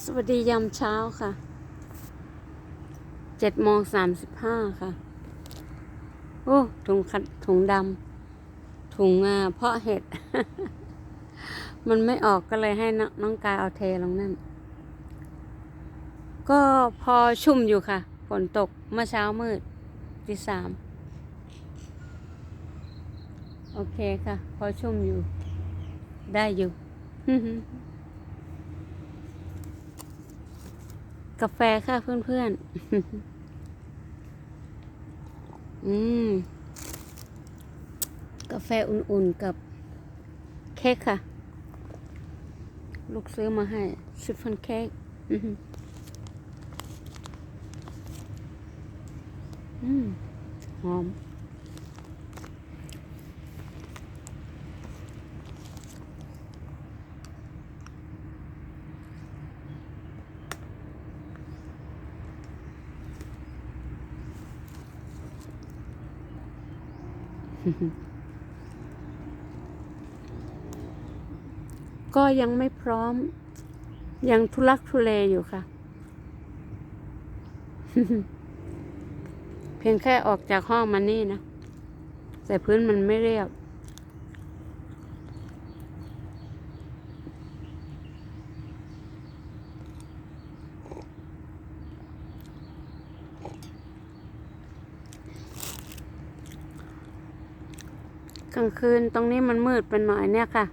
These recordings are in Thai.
สวัสดียามเช้าค่ะ เจ็ดโมงสามสิบห้าค่ะ โอ้ถุงขัดถุงดำถุงอ่าเพาะเห็ด มันไม่ออกก็เลยให้นน้องกายเอาเทลงนั่น ก็พอชุ่มอยู่ค่ะ ฝนตกเมื่อเช้ามืดตีสาม โอเคค่ะ พอชุ่มอยู่ ได้อยู่ กาแฟค่ะเพื่อนๆ อืม กาแฟอุ่นๆกับเค้กค่ะ ลูกซื้อมาให้ชิฟฟ่อนเค้กอื้อหืออืมหอม ก็ยังไม่พร้อม ยังทุลักทุเลอยู่ค่ะ เพียงแค่ออกจากห้องมานี่นะ แต่พื้นมันไม่เรียบ กลางคืนตรงนี้มันมืดไปหน่อยเนี่ยค่ะ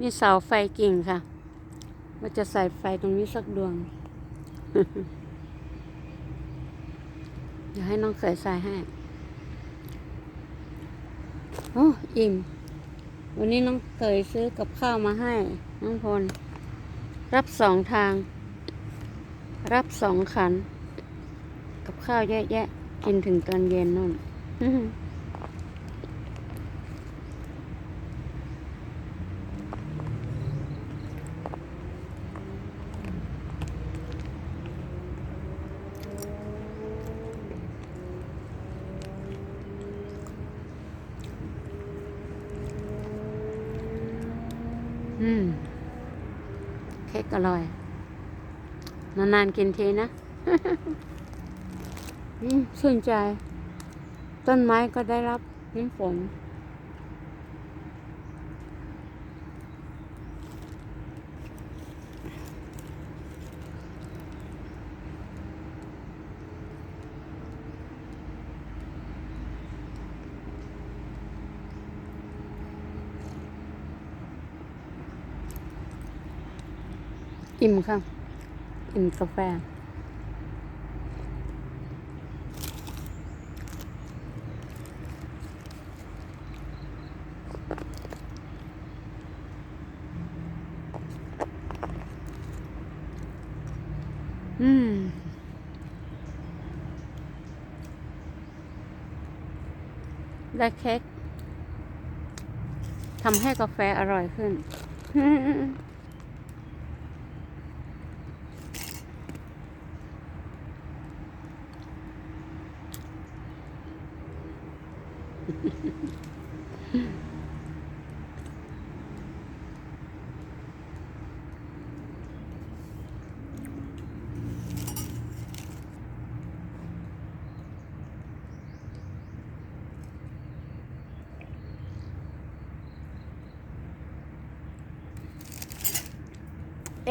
นี่เสาไฟกิ่งค่ะว่าจะใส่ไฟตรงนี้สักดวง เดี๋ยวให้น้องเขยใส่ให้ โอ้อิ่ม วันนี้น้องเขยซื้อกับข้าวมาให้ น้องพล รับสองทาง รับสองขัน กับข้าวเยอะแยะ กินถึงตอนเย็นนู่น อืม เค้กอร่อย นานๆกินทีนะ อืมชื่นใจ ต้นไม้ก็ได้รับน้ำฝน อิ่มค่ะ อิ่มกาแฟ อืมได้เค้กทำให้กาแฟอร่อยขึ้น แต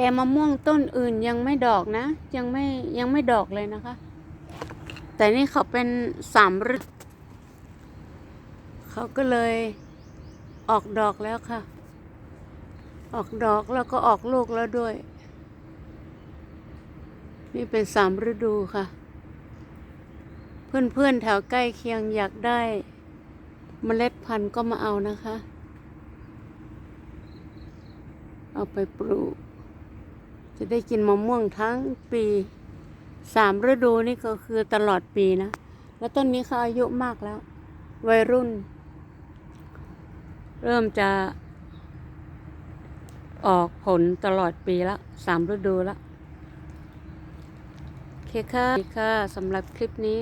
่มะม่วงต้นอื่นยังไม่ดอกนะ ยังไม่ยังไม่ดอกเลยนะคะ แต่นี่เขาเป็นสามฤดู เขาก็เลยออกดอกแล้วค่ะ ออกดอกแล้วก็ออกลูกแล้วด้วย นี่เป็นสามฤดูค่ะ เพื่อนๆแถวใกล้เคียงอยากได้เมล็ดพันธุ์ก็มาเอานะคะ เอาไปปลูก จะได้กินมะม่วงทั้งปีสามฤดูนี่ก็คือตลอดปีนะ แล้วต้นนี้เขาอายุมากแล้ว วัยรุ่น เริ่มจะออกผลตลอดปีละสามฤดูละโอเคค่ะค่ะสำหรับคลิปนี้